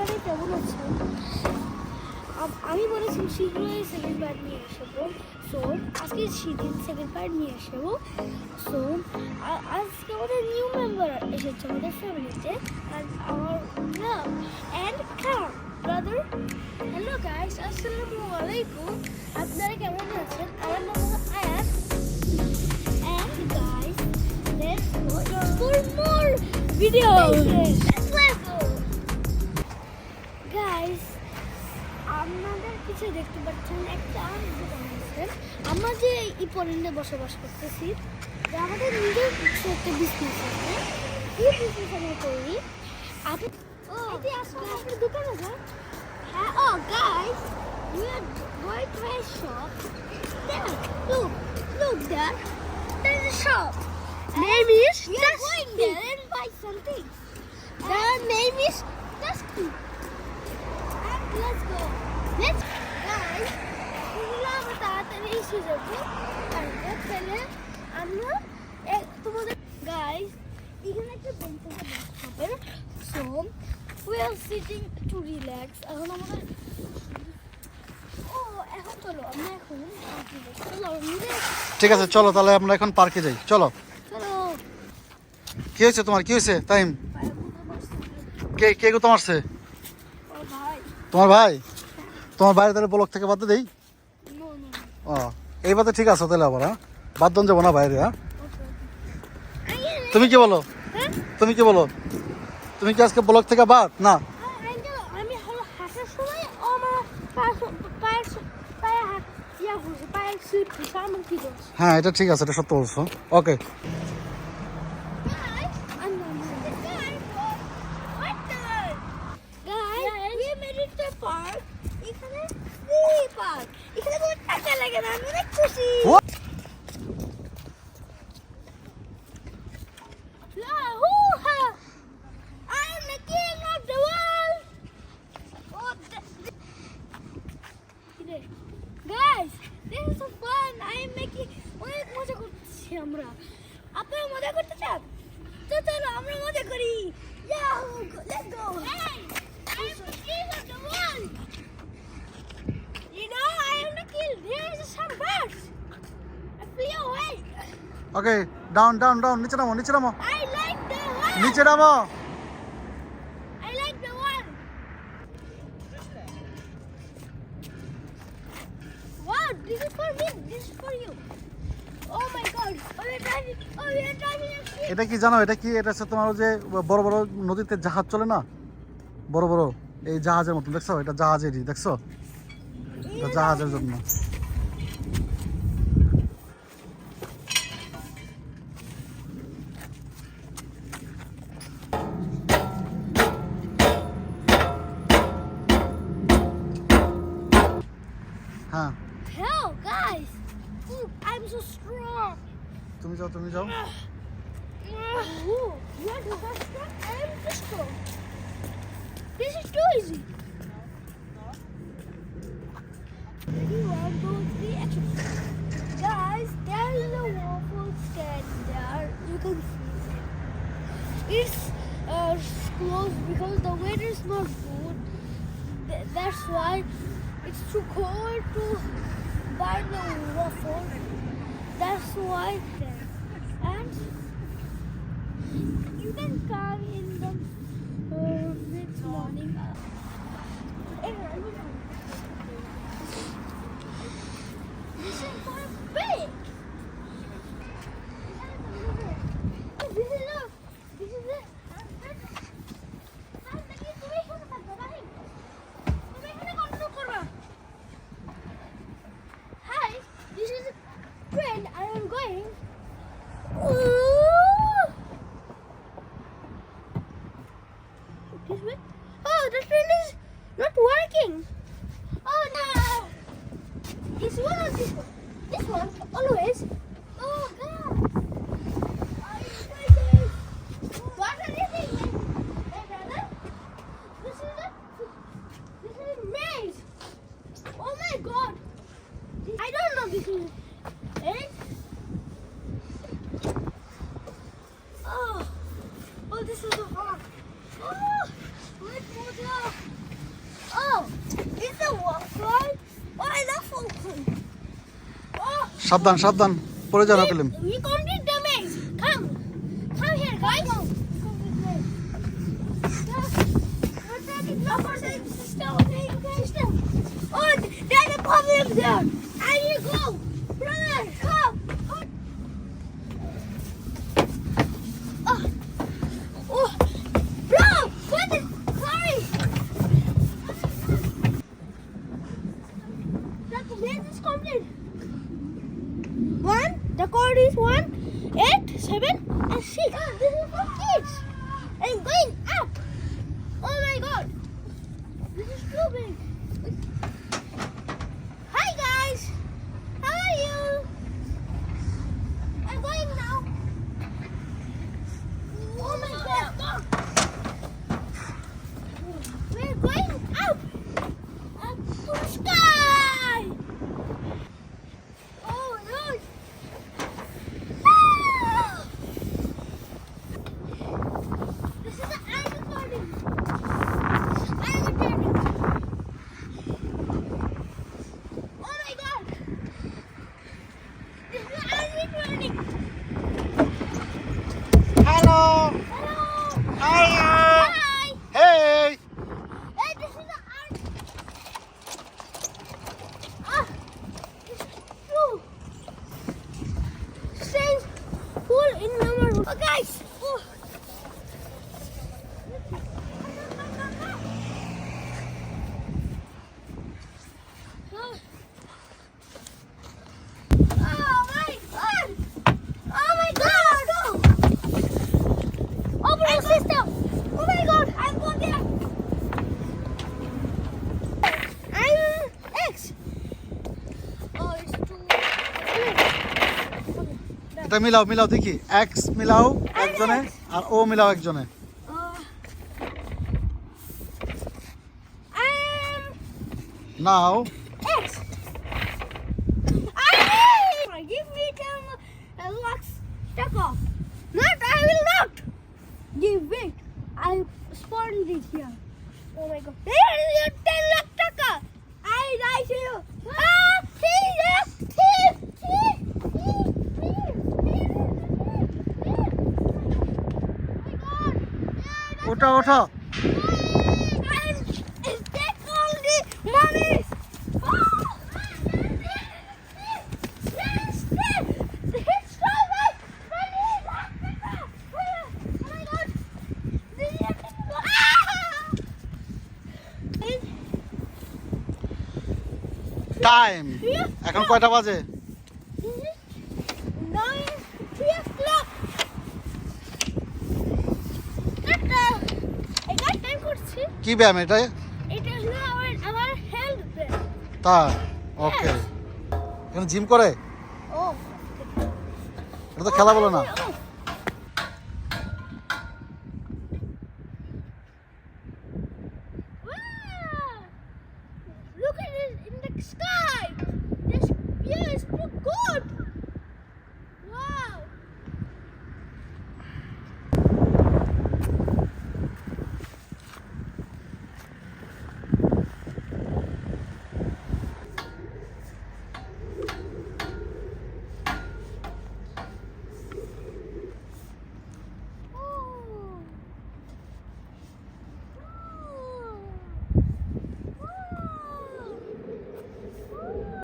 সবাই কেমন আছেন আমি বলেছি শীঘ্রই সেকেন্ড পার্ট নিয়ে আসব। সো আজকে সেদিন সেকেন্ড পার্ট নিয়ে আসব। সো আজকে আমাদের নিউ মেম্বার এসেছে আমাদের ফ্যামিলিতে আমার love and brother hello guys আসসালামু আলাইকুম। আপনারা কেমন আছেন? আমার নাম হলো আয়াত। And guys, let's go for more videos. Guys, আপনাদের কিছু দেখতে পাচ্ছেন একটা দোকান আছে আমরা যে এই পল্লীতে বসবাস করতেছি আমাদের নিজের কিছু একটা বিজনেস আছে কি বিজনেস আমরা করি আপনি ও এটি আসলে আপনার দোকান আছে হ্যাঁ ও guys we are going to a shop there look look there there's a shop name is we are going there and buy something the name is তাড়াতাড়ি এসে যাব আমরা তোমাদের গাইস এখানে একটা বেঞ্চ আছে বাথটাবের so we are sitting to relax এখন আমাদের ও এখন চলো আমরা এখন party যাই। চলো আমরা ঠিক আছে চলো তাহলে আমরা এখন পার্কে যাই। চলো। কি হয়েছে তোমার? কি হয়েছে? টাইম কে কে গো তোমার সে? ভাই। তোমার ভাই? তোমার বাইরে তাহলে ব্লক থেকে বাদ দেই। ও। এই তো ঠিক আছে তাহলে আবার হ্যাঁ বাদ দন যাব না বাইরে হ্যাঁ তুমি কি বলো? তুমি কি বলো? তুমি কি আজকে ব্লক থেকে বাদ? না? হ্যাঁ এটা ঠিক আছে এটা সত্য বলছো। Okay okay down down down নিচে নামো নিচে নামো. নিচে নামো I like the one. Wow, this is for me. This is for you. Oh my god. Oh, driving. Oh, we're driving a ship. এটা কি জানো এটা কি এটা হচ্ছে তোমার যে বড় বড় নদীতে জাহাজ চলে না বড় বড় এই জাহাজের মতন দেখছ এটা জাহাজেরই দেখছ এটা জাহাজের জন্য হ্যাঁ Hell, guys. Ooh, I'm so strong. তুমি যাও তুমি যাও Ooh, you're the best strong. I'm the strong. This is too easy. Ready, one, two, three, action. Guys, there is a waffle stand there. You can see. It's uh, closed because the weather is not good. Th- That's why it's too cold to buy the waffle. That's why. And you can come in the uh, next morning. This is for big. This সাবধান সাবধান পড়ে যান অকলিম we complete damage. Come, come here, guys. Oh, there's a problem there. card is and 6. মিলাও মিলাও দেখি x মিলাও একজনে আর ও মিলাও একজনে Uh, I'm now X! I Give me them uh, locks stuck off. Not, I will not! Give it. I spawned it here. Oh my god. Is time এখন কয়টা বাজে? কি ব্যায়াম এটা? এটা হলো আমার আমার হেলথ তা ওকে এখানে জিম করে? ও। এটা তো খেলা বলে না।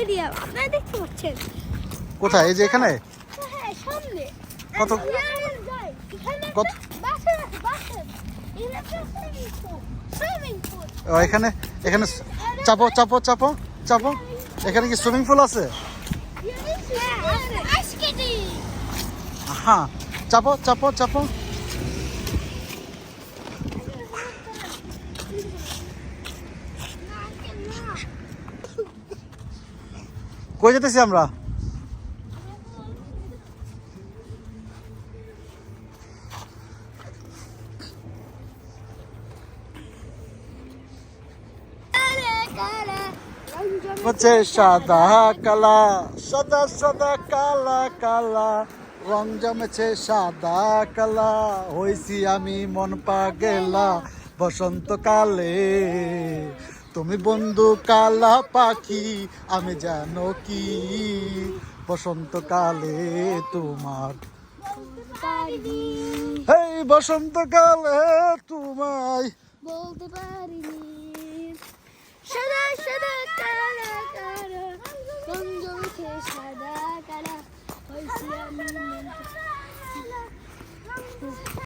সিরিয়া আপনারা দেখতে পাচ্ছেন? কোথায়? এই যে এখানে? হ্যাঁ সামনে। কত? এখানে কত? এখানে এখানে চাপো চাপো চাপো চাপো। এখানে কি সুইমিং পুল আছে? হ্যাঁ চাপো চাপো চাপো। কই যেতেছি আমরা? হচ্ছে সাদা কালা, সাদা সাদা কালা কালা। রং জমেছে সাদা কালা, হইছি আমি মন পা গেলা বসন্তকালে। তুমি বন্ধু কালা পাখি আমি জানো কি? বসন্তকালে তোমার এই বসন্তকালে তোমায়। বলতে পারি সাদা সাদা কালা সাদা কালা